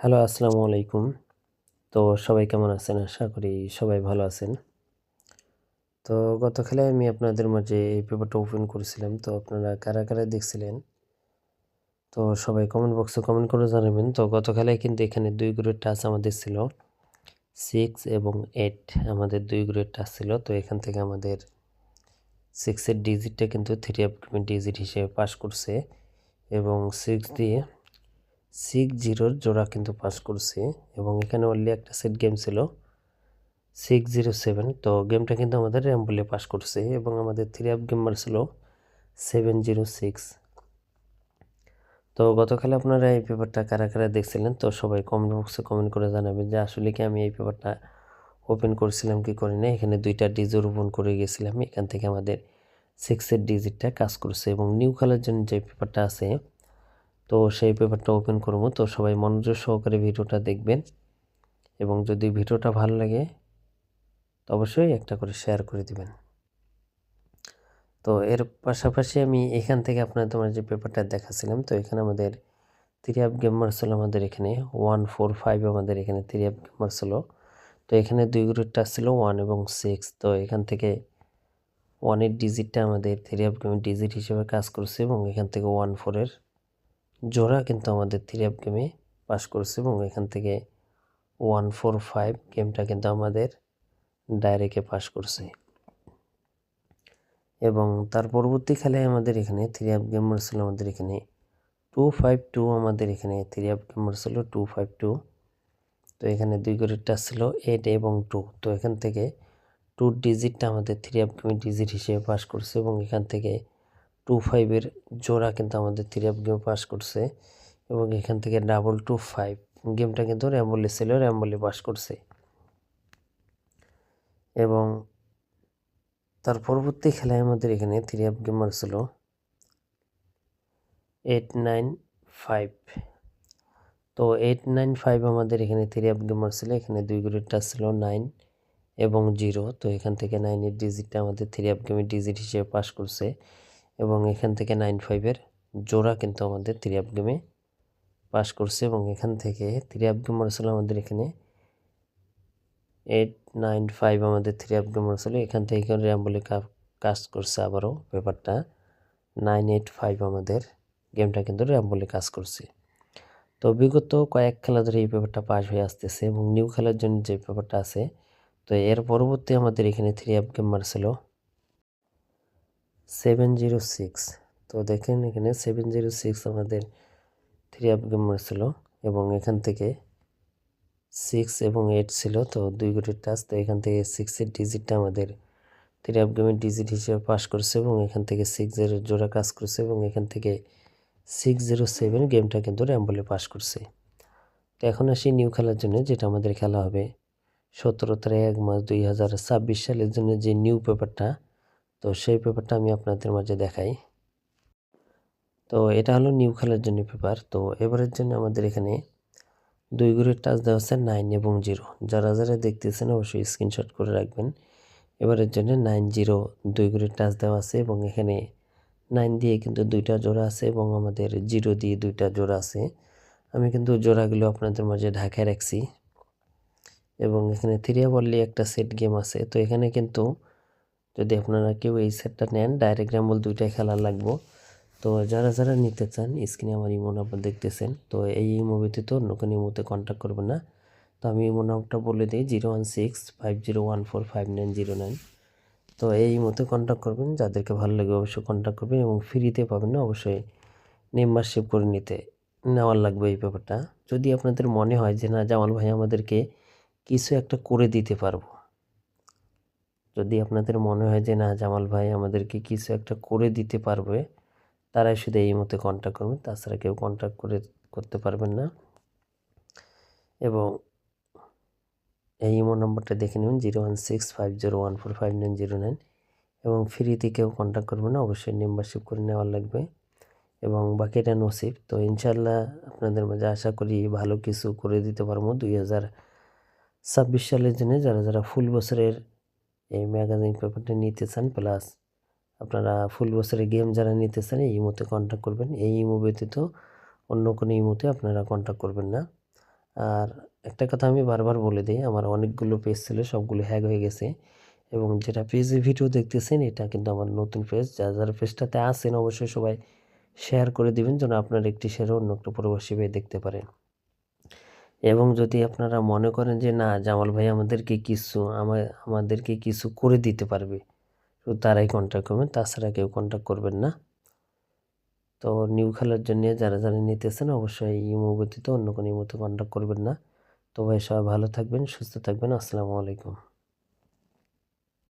Hello আসসালামু আলাইকুম। তো সবাই কেমন আছেন? আশা করি সবাই ভালো আছেন। তো গত খেলায় আমি আপনাদের মাঝে এই পেপারটা ওপেন করেছিলাম। তো আপনারা কারা কারা দেখছিলেন? তো সবাই কমেন্ট বক্সে কমেন্ট করে জানাবেন। তো গত খেলায় কিন্তু এখানে দুই গ্রুপের টাচ আমাদের ছিল। সিক্স এবং এইট আমাদের দুই গ্রুপের টাচ ছিল। তো এখান থেকে আমাদের সিক্সের ডিজিটটা কিন্তু থ্রি অফ ডিজিট হিসেবে পাস করছে। এবং সিক্স দিয়ে সিক্স জিরোর জোড়া কিন্তু পাস করছে এবং এখানে অনলি একটা সেট গেম ছিল সিক্স জিরো সেভেন তো গেমটা কিন্তু আমাদের র্যাম বলে পাস করছে এবং আমাদের থ্রি অফ গেমার ছিল সেভেন জিরো সিক্স তো গতকাল আপনারা এই পেপারটা কারা কারা দেখছিলেন? তো সবাই কমেন্ট বক্সে কমেন্ট করে জানাবেন যে আসলে কি আমি এই পেপারটা ওপেন করেছিলাম কি করি না এখানে দুইটা ডিজিট ওপেন করে গেছিলাম। এখান থেকে আমাদের সিক্সের ডিজিটটা কাজ করছে এবং নিউ কালার জন্য যে পেপারটা আছে তো সেই পেপারটা ওপেন করব। তো সবাই মনোযোগ সহকারে ভিডিওটা দেখবেন এবং যদি ভিডিওটা ভালো লাগে তো অবশ্যই একটা করে শেয়ার করে দিবেন। তো এর পাশাপাশি আমি এখান থেকে আপনার তোমার যে পেপারটা দেখাছিলাম, তো এখানে আমাদের থ্রি অ্যাপ গেমার ছিল আমাদের এখানে ওয়ান ফোর ফাইভ আমাদের এখানে থ্রি অ্যাপ গেমার ছিল তো এখানে দুই গ্রুপটা ছিল ওয়ান এবং সিক্স তো এখান থেকে ওয়ানের ডিজিটটা আমাদের থ্রি অ্যাপ গেমের ডিজিট হিসেবে কাজ করছে এবং এখান থেকে ওয়ান ফোরের জোড়া কিন্তু আমাদের থ্রি অ্যাপ গেমে পাস করছে এবং এখান থেকে ওয়ান ফোর ফাইভ গেমটা কিন্তু আমাদের ডাইরেক্টে পাস করছে। এবং তার পরবর্তী খেলায় আমাদের এখানে থ্রি অ্যাপ গেমার ছিল আমাদের এখানে টু ফাইভ টু আমাদের এখানে থ্রি অ্যাপ গেমার ছিল টু ফাইভ টু তো এখানে দুই গরিটা ছিল এইট এবং টু তো এখান থেকে টু ডিজিটটা আমাদের থ্রি অ্যাপ গেমের ডিজিট হিসেবে পাস করছে এবং এখান থেকে টু ফাইভের জোড়া কিন্তু আমাদের থ্রি অফ গেম পাস করছে এবং এখান থেকে ডাবল টু ফাইভ গেমটা কিন্তু র্যাম্বলি ছিল র্যাম্বলি পাস করছে। এবং তার পরবর্তী খেলায় আমাদের এখানে থ্রি অফ গেমার ছিল এইট নাইন ফাইভ তো এইট নাইন ফাইভ আমাদের এখানে থ্রি অফ গেমার ছিল, এখানে দুই গ্রেডটা ছিল নাইন এবং জিরো তো এখান থেকে নাইনের ডিজিটটা আমাদের থ্রি অফ গেমের ডিজিট হিসেবে পাস করছে। এবং এখান থেকে নাইন ফাইভের জোড়া কিন্তু আমাদের আপ গেমে পাস করছে এবং এখান থেকে আপ গেম ছিল আমাদের এখানে এইট নাইন ফাইভ আমাদের থ্রি আপ গেম ছিল এখান থেকে এখানে র্যাম বলে কাজ করছে আবারও পেপারটা নাইন এইট ফাইভ আমাদের গেমটা কিন্তু র্যাম বলে কাজ করছে। তো বিগত কয়েক খেলা ধরে এই পেপারটা পাস হয়ে আসতেছে এবং নিউ খেলার জন্য যে পেপারটা আছে, তো এর পরবর্তী আমাদের এখানে থ্রি গেম ছিল সেভেন জিরো সিক্স তো দেখেন এখানে সেভেন জিরো সিক্স আমাদের থ্রি আপ গেমার ছিল এবং এখান থেকে সিক্স এবং এইট ছিল, তো দুই কোটির টাচ তো এখান থেকে সিক্সের ডিজিটটা আমাদের থ্রি আপ গেমের ডিজিট হিসেবে পাস করছে এবং এখান থেকে সিক্স জিরো জোড়া কাজ করছে এবং এখান থেকে সিক্স জিরো সেভেন গেমটা কিন্তু র্যাম বলে পাস করছে। তো এখন আসি নিউ খেলার জন্য, যেটা আমাদের খেলা হবে সতেরো তারিখ এক মাস দুই হাজার ছাব্বিশ সালের জন্য যে নিউ পেপারটা তো সেই পেপারটা আমি আপনাদের মাঝে দেখাই। তো এটা হলো নিউ খেলার জন্য পেপার। তো এবারের জন্য আমাদের এখানে দুই গুড়ের টাচ দেওয়া আছে নাইন এবং জিরো। যারা যারা দেখতেছেন অবশ্যই স্ক্রিনশট করে রাখবেন। এবারের জন্য নাইন জিরো দুই গুড়ের টাচ দেওয়া আছে এবং এখানে নাইন দিয়ে কিন্তু দুইটা জোড়া আছে এবং আমাদের জিরো দিয়ে দুইটা জোড়া আছে। আমি কিন্তু জোড়াগুলো আপনাদের মাঝে ঢাকায় রাখছি। এবং এখানে থ্রিয়া বললি একটা সেট গেম আছে। তো এখানে কিন্তু যদি আপনারা কেউ এই সেটটা নেন র্যাম্বল দুইটাই খেলা লাগবো। তো যারা যারা নিতে চান স্ক্রিনে আমার ইমো নাম্বার দেখতেছেন, তো এই ইমো ব্যতীত অন্য কোনো ইমোতে কন্ট্যাক্ট করবেন না। তো আমি ইমো নাম্বারটা বলে দিই zero one six five zero one four five nine zero nine তো এই ইমোতে কন্ট্যাক্ট করবেন, যাদেরকে ভালো লাগে অবশ্যই কন্ট্যাক্ট করবেন এবং ফ্রিতে পাবেন না, অবশ্যই মেম্বারশিপ করে নিতে। নেওয়ার লাগবে এই ব্যাপারটা। যদি আপনাদের মনে হয় যে, না জামাল ভাই, আমাদেরকে কিছু একটা করে দিতে পারব। যদি আপনাদের মনে হয় যে, না, জামাল ভাই আমাদেরকে কিছু একটা করে দিতে পারবে, তারাই শুধু এই মতে কন্ট্যাক্ট করবেন। তাছাড়া কেউ কন্ট্যাক্ট করে, করতে পারবেন না। এবং এই ইমো নম্বরটা দেখে নেবেন zero one six five zero one four five nine zero nine এবং ফ্রিতে কেউ কন্ট্যাক্ট করবেন না। অবশ্যই মেম্বারশিপ করে নেওয়ার লাগবে। এবং বাকিটা নসিব। তো ইনশাল্লাহ আপনাদের মাঝে আশা করি ভালো কিছু করে দিতে পারব। দুই হাজার ছাব্বিশ সালের জন্য যারা যারা ফুল বছরের এই ম্যাগাজিন পেপারটা নিতে চান প্লাস আপনারা ফুল বছরের গেম যারা নিতে চান এই ইমোতে কন্ট্যাক্ট করবেন। এই ইমো ব্যতীত অন্য কোনো ইমোতে আপনারা কন্ট্যাক্ট করবেন না। আর একটা কথা আমি বারবার বলে দিই, আমার অনেকগুলো পেজ ছিল, সবগুলো হ্যাক হয়ে গেছে। এবং যেটা পেজে ভিডিও দেখতেছেন, এটা কিন্তু আমার নতুন পেজ যারা যারা পেজটাতে আসেন অবশ্যই সবাই শেয়ার করে দিবেন, যেন আপনার একটি শেয়ারও অন্য একটা প্রবাসী দেখতে পারেন। এবং যদি আপনারা মনে করেন যে, না, জামাল ভাই আমাদেরকে কিছু আমাদেরকে কিছু করে দিতে পারবে, তো তারাই কন্ট্যাক্ট করবেন। তাছাড়া কেউ কন্ট্যাক্ট করবেন না। তো নিউ খেলার জন্য যারা যারা নিতেছেন, অবশ্যই ইমো ব্যতীত অন্য কোনো ইমোতে কন্ট্যাক্ট করবেন না। তো ভাই, সবাই ভালো থাকবেন, সুস্থ থাকবেন। আসসালামু আলাইকুম।